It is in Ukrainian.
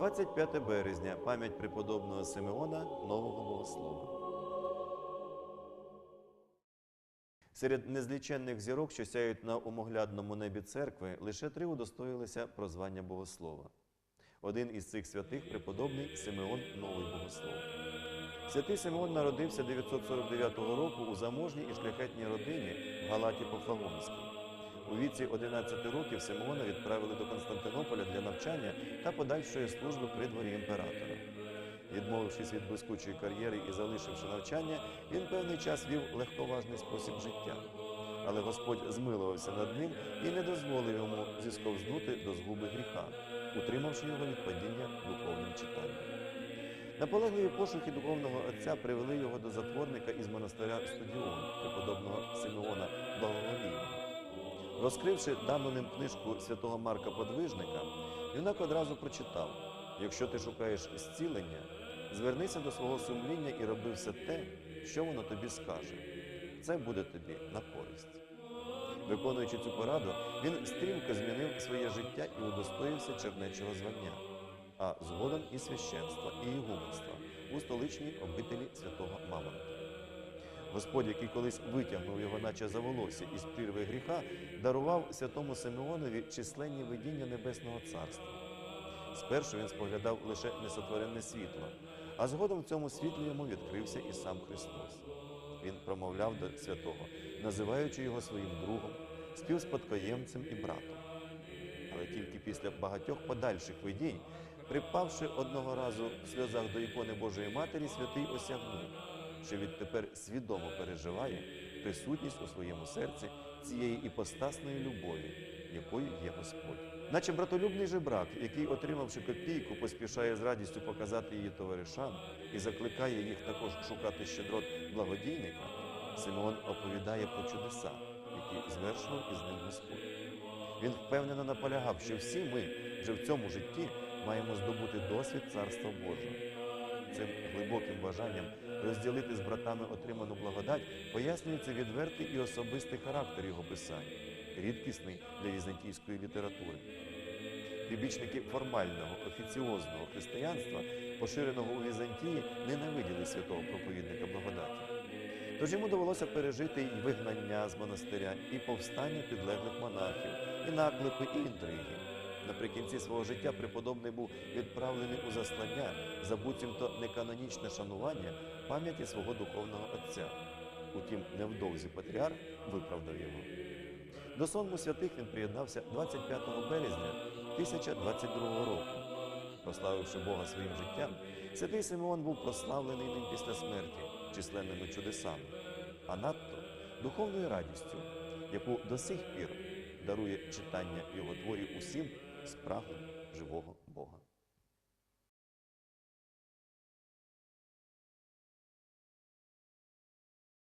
25 березня пам'ять преподобного Симеона Нового Богослова. Серед незліченних зірок, що сяють на умоглядному небі церкви, лише три удостоїлися прозвання богослова. Один із цих святих преподобний Симеон Новий Богослов. Святий Симеон народився 949 року у заможній і шляхетній родині в Галаті Пофлагонській. У віці 11 років Симеона відправили до Константинополя для навчання та подальшої служби при дворі імператора. Відмовившись від блискучої кар'єри і залишивши навчання, він певний час вів легковажний спосіб життя. Але Господь змилувався над ним і не дозволив йому зісковзнути до згуби гріха, утримавши його від падіння духовним читанням. Наполегливі пошуки духовного отця привели його до затворника із монастиря Студіон, преподобного Симеона Благоговійного. Розкривши дану ним книжку святого Марка Подвижника, юнак одразу прочитав: якщо ти шукаєш зцілення, звернися до свого сумління і роби все те, що воно тобі скаже. Це буде тобі на користь. Виконуючи цю пораду, він стрімко змінив своє життя і удостоївся чернечого звання, а згодом і священства, і ігуменства у столичній обителі святого Мамонта. Господь, який колись витягнув його, наче за волосся із прірви гріха, дарував святому Симеонові численні видіння Небесного Царства. Спершу він споглядав лише несотворене світло, а згодом в цьому світлі йому відкрився і сам Христос. Він промовляв до святого, називаючи його своїм другом, співспадкоємцем і братом. Але тільки після багатьох подальших видінь, припавши одного разу в сльозах до ікони Божої Матері, святий осягнув, що відтепер свідомо переживає присутність у своєму серці цієї іпостасної любові, якою є Господь. Наче братолюбний жебрак, який, отримавши копійку, поспішає з радістю показати її товаришам і закликає їх також шукати щедрот благодійника, Симеон оповідає про чудеса, які звершував із ним Господь. Він впевнено наполягав, що всі ми вже в цьому житті маємо здобути досвід Царства Божого. Цим глибоким бажанням розділити з братами отриману благодать пояснюється відвертий і особистий характер його писань, рідкісний для візантійської літератури. Прибічники формального, офіціозного християнства, поширеного у Візантії, ненавиділи святого проповідника благодаті. Тож йому довелося пережити і вигнання з монастиря, і повстання підлеглих монахів, і наклепи, і інтриги. Наприкінці свого життя преподобний був відправлений у заслання за буцімто неканонічне шанування пам'яті свого духовного отця. Утім, невдовзі патріарх виправдав його. До сонму святих він приєднався 25 березня 1022 року. Прославивши Бога своїм життям, святий Симеон був прославлений ним після смерті численними чудесами, а надто духовною радістю, яку до сих пір дарує читання його творів усім спраглим живого